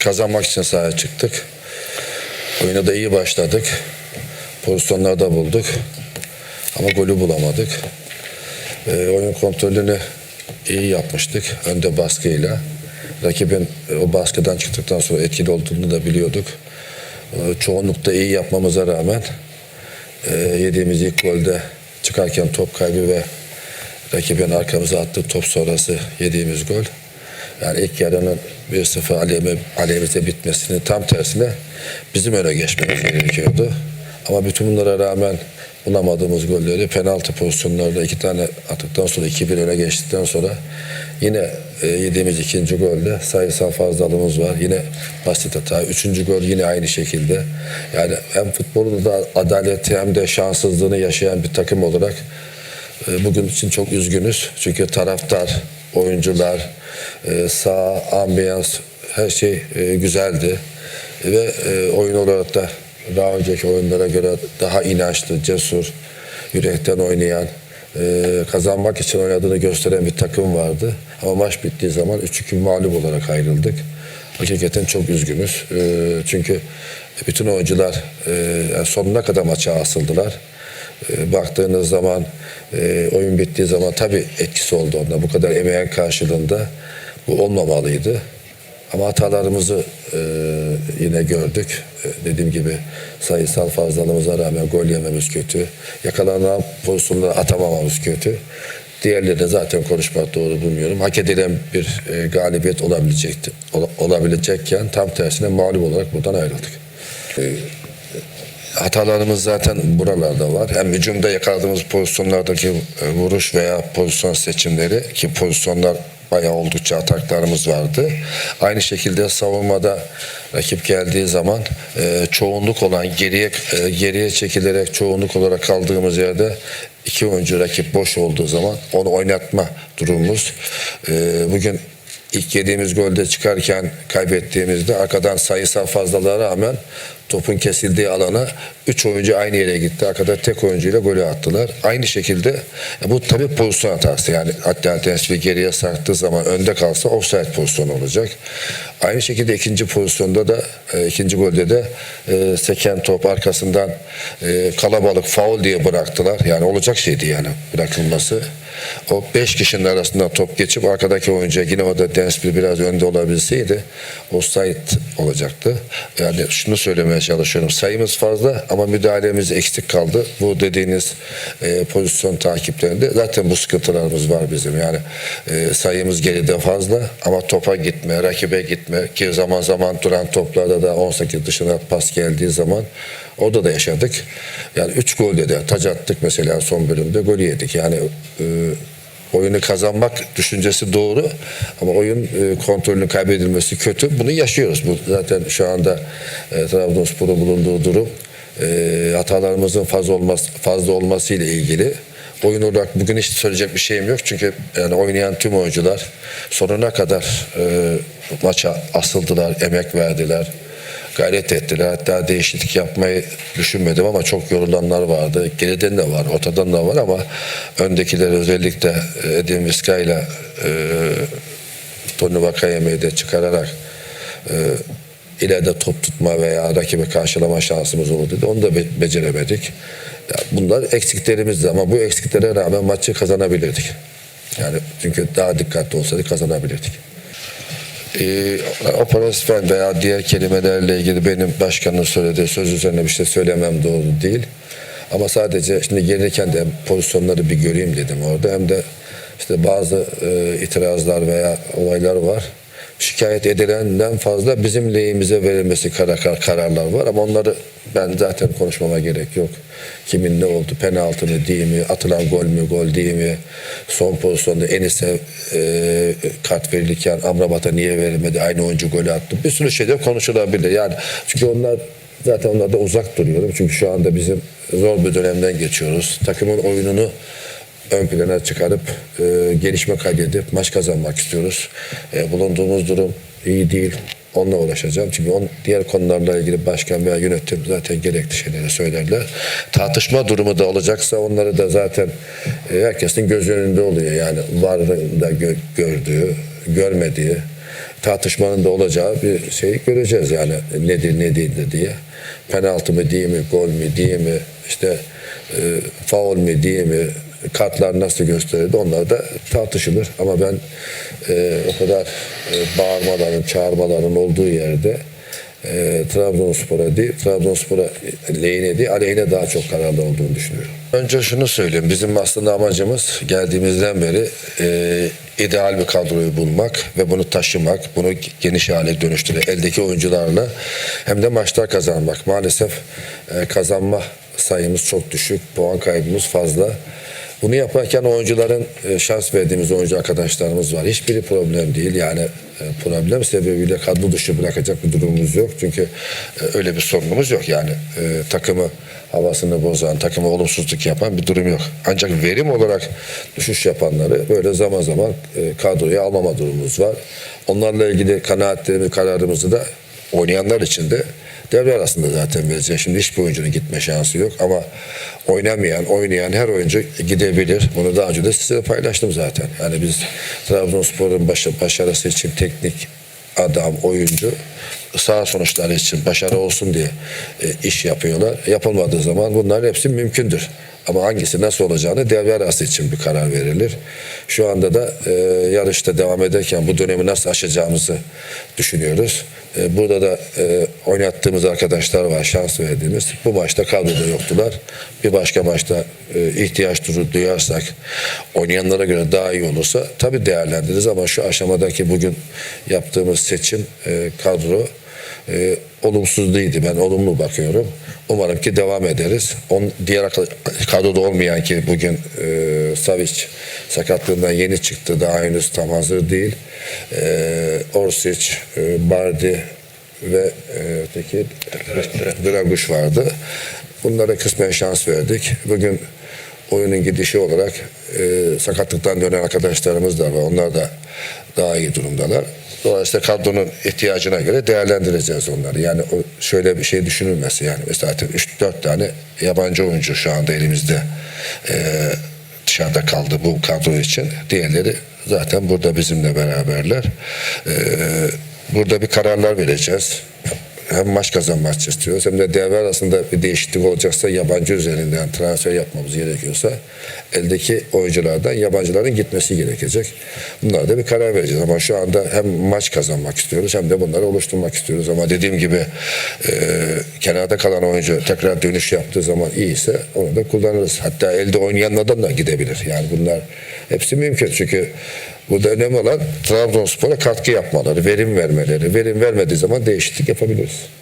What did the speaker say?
kazanmak için sahaya çıktık. Oyuna da iyi başladık. Pozisyonları da bulduk. Ama golü bulamadık. E, oyun kontrolünü iyi yapmıştık. Önde baskıyla. Rakibin e, o baskıdan çıktıktan sonra etkili olduğunu da biliyorduk. E, çoğunlukta iyi yapmamıza rağmen e, yediğimiz ilk golde çıkarken top kaybı ve rakibin arkamıza attığı top sonrası yediğimiz gol. Yani ilk yarının 1-0 aleyhime, aleyhimize bitmesini tam tersine bizim öne geçmemiz gerekiyordu. Ama bütün bunlara rağmen bulamadığımız golleri penaltı pozisyonlarında iki tane attıktan sonra 2-1 öne geçtikten sonra yine e, yediğimiz ikinci golde sayısal fazlalığımız var. Yine basit hata. Üçüncü gol yine aynı şekilde. Yani hem futbolun da adaleti hem de şanssızlığını yaşayan bir takım olarak e, Bugün için çok üzgünüz. Çünkü taraftar, oyuncular, e, sağ, ambiyans her şey e, güzeldi. Ve e, oyun olarak da daha önceki oyunlara göre daha inançlı, cesur, yürekten oynayan, e, kazanmak için oynadığını gösteren bir takım vardı. Ama maç bittiği zaman 3-2 mağlup olarak ayrıldık. Hakikaten çok üzgünüz. Çünkü bütün oyuncular sonuna kadar maça asıldılar. Baktığınız zaman oyun bittiği zaman tabii etkisi oldu onda. Bu kadar emeğin karşılığında bu olmamalıydı. Ama hatalarımızı e, yine gördük. E, dediğim gibi sayısal fazlalığımıza rağmen gol yememiz kötü. Yakalanan pozisyonları atamamamız kötü. Diğerleri de zaten konuşmak doğru bulmuyorum. Hak edilen bir e, galibiyet olabilecekti. Ola- olabilecekken tam tersine mağlup olarak buradan ayrıldık. Hatalarımız zaten buralarda var. Hem hücumda yakaladığımız pozisyonlardaki e, vuruş veya pozisyon seçimleri ki pozisyonlar bayağı oldukça ataklarımız vardı. Aynı şekilde savunmada rakip geldiği zaman e, çoğunluk olan geriye e, geriye çekilerek çoğunluk olarak kaldığımız yerde iki oyuncu rakip boş olduğu zaman onu oynatma durumumuz. E, bugün İlk yediğimiz golde çıkarken kaybettiğimizde arkadan sayısal fazlalığa rağmen topun kesildiği alana 3 oyuncu aynı yere gitti. Arkada tek oyuncuyla golü attılar. Aynı şekilde e, bu tabii pozisyon hatası. Yani alternatif geriye sarktığı zaman önde kalsa offside pozisyonu olacak. Aynı şekilde ikinci pozisyonda da e, ikinci golde de e, seken top arkasından e, kalabalık faul diye bıraktılar. Yani olacak şeydi yani bırakılması. O beş kişinin arasında top geçip arkadaki oyuncuya yine orada Densby biraz önde olabilseydi offside olacaktı. Yani şunu söylemeye çalışıyorum. Sayımız fazla ama müdahalemiz eksik kaldı. Bu dediğiniz e, pozisyon takiplerinde zaten bu sıkıntılarımız var bizim. Yani e, sayımız geride fazla ama topa gitme, rakibe gitme ki zaman zaman duran toplarda da 18 dışına pas geldiği zaman Orada da yaşadık. Yani 3 golde de taç attık mesela son bölümde golü yedik. Yani e, oyunu kazanmak düşüncesi doğru ama oyun e, kontrolünün kaybedilmesi kötü. Bunu yaşıyoruz. Bu zaten şu anda e, Trabzonspor'un bulunduğu durum e, hatalarımızın fazla olması fazla olması ile ilgili. Oyun olarak bugün hiç söyleyecek bir şeyim yok çünkü yani oynayan tüm oyuncular sonuna kadar e, maça asıldılar, emek verdiler gayret ettiler. Hatta değişiklik yapmayı düşünmedim ama çok yorulanlar vardı. Geriden de var, ortadan da var ama öndekiler özellikle e, Edin Viska ile Tony Vakayeme'yi de çıkararak e, ileride top tutma veya rakibi karşılama şansımız oldu dedi. Onu da be- beceremedik. Ya bunlar eksiklerimizdi ama bu eksiklere rağmen maçı kazanabilirdik. Yani çünkü daha dikkatli olsaydık kazanabilirdik. Ee, operasyon veya diğer kelimelerle ilgili benim başkanın söylediği söz üzerine bir şey söylemem doğru değil. Ama sadece şimdi gelirken de pozisyonları bir göreyim dedim orada. Hem de işte bazı e, itirazlar veya olaylar var. Şikayet edilenden fazla bizim lehimize verilmesi karar, kararlar var ama onları ben zaten konuşmama gerek yok. Kimin ne oldu, penaltı mı değil mi, atılan gol mü, gol değil mi, son pozisyonda Enis'e e, kart verilirken Amrabat'a niye verilmedi, aynı oyuncu golü attı. Bir sürü şeyler konuşulabilir. Yani çünkü onlar zaten onlarda uzak duruyorum. Çünkü şu anda bizim zor bir dönemden geçiyoruz. Takımın oyununu ön plana çıkarıp e, gelişme kaydedip maç kazanmak istiyoruz. E, bulunduğumuz durum iyi değil. Onunla uğraşacağım. Çünkü on, diğer konularla ilgili başkan veya yönetim zaten gerekli şeyleri söylerler. Tartışma durumu da olacaksa onları da zaten e, herkesin göz önünde oluyor. Yani varın da gö- gördüğü, görmediği tartışmanın da olacağı bir şey göreceğiz yani nedir ne değildir diye. Penaltı mı değil mi, gol mü değil mi, işte e, faul mi değil mi, kartlar nasıl gösterildi onlar da tartışılır. Ama ben e, o kadar e, bağırmaların, çağırmaların olduğu yerde e, Trabzonspor'a değil, Trabzonspor'a lehine değil, aleyhine daha çok kararlı olduğunu düşünüyorum. Önce şunu söyleyeyim, bizim aslında amacımız geldiğimizden beri e, ideal bir kadroyu bulmak ve bunu taşımak, bunu geniş hale dönüştürmek, eldeki oyuncularla hem de maçlar kazanmak. Maalesef e, kazanma sayımız çok düşük, puan kaybımız fazla. Bunu yaparken oyuncuların e, şans verdiğimiz oyuncu arkadaşlarımız var. Hiçbiri problem değil. Yani e, problem sebebiyle kadro dışı bırakacak bir durumumuz yok. Çünkü e, öyle bir sorunumuz yok. Yani takımı havasını bozan, takıma olumsuzluk yapan bir durum yok. Ancak verim olarak düşüş yapanları böyle zaman zaman kadroya almama durumumuz var. Onlarla ilgili kanaatlerimi, kararımızı da oynayanlar için de devre arasında zaten vereceğiz. Şimdi hiçbir oyuncunun gitme şansı yok ama oynamayan, oynayan her oyuncu gidebilir. Bunu daha önce de size paylaştım zaten. Yani biz Trabzonspor'un başarısı için teknik adam, oyuncu sağ sonuçları için başarı olsun diye e, iş yapıyorlar. Yapılmadığı zaman bunların hepsi mümkündür. Ama hangisi nasıl olacağını devre arası için bir karar verilir. Şu anda da e, yarışta devam ederken bu dönemi nasıl aşacağımızı düşünüyoruz. E, burada da e, oynattığımız arkadaşlar var, şans verdiğimiz. Bu maçta kadroda yoktular. Bir başka maçta e, ihtiyaç duyarsak, oynayanlara göre daha iyi olursa tabii değerlendiririz ama şu aşamadaki bugün yaptığımız seçim e, kadro e, olumsuz değildi. Ben olumlu bakıyorum. Umarım ki devam ederiz. On, diğer kadroda olmayan ki bugün e, Savic sakatlığından yeni çıktı. Daha henüz tam hazır değil. E, Orsic, e, Bardi ve e, öteki Draguş vardı. Bunlara kısmen şans verdik. Bugün oyunun gidişi olarak e, sakatlıktan dönen arkadaşlarımız da var. Onlar da daha iyi durumdalar. Dolayısıyla kadronun ihtiyacına göre değerlendireceğiz onları. Yani o şöyle bir şey düşünülmesi yani mesela 3-4 tane yabancı oyuncu şu anda elimizde e, dışarıda kaldı bu kadro için. Diğerleri zaten burada bizimle beraberler. E, burada bir kararlar vereceğiz hem maç kazanmak istiyoruz hem de devre arasında bir değişiklik olacaksa yabancı üzerinden transfer yapmamız gerekiyorsa eldeki oyunculardan yabancıların gitmesi gerekecek. Bunlara da bir karar vereceğiz ama şu anda hem maç kazanmak istiyoruz hem de bunları oluşturmak istiyoruz ama dediğim gibi e, kenarda kalan oyuncu tekrar dönüş yaptığı zaman iyiyse onu da kullanırız. Hatta elde oynayanlardan da gidebilir. Yani bunlar hepsi mümkün çünkü Burada önemli olan Trabzonspor'a katkı yapmaları, verim vermeleri. Verim vermediği zaman değişiklik yapabiliriz.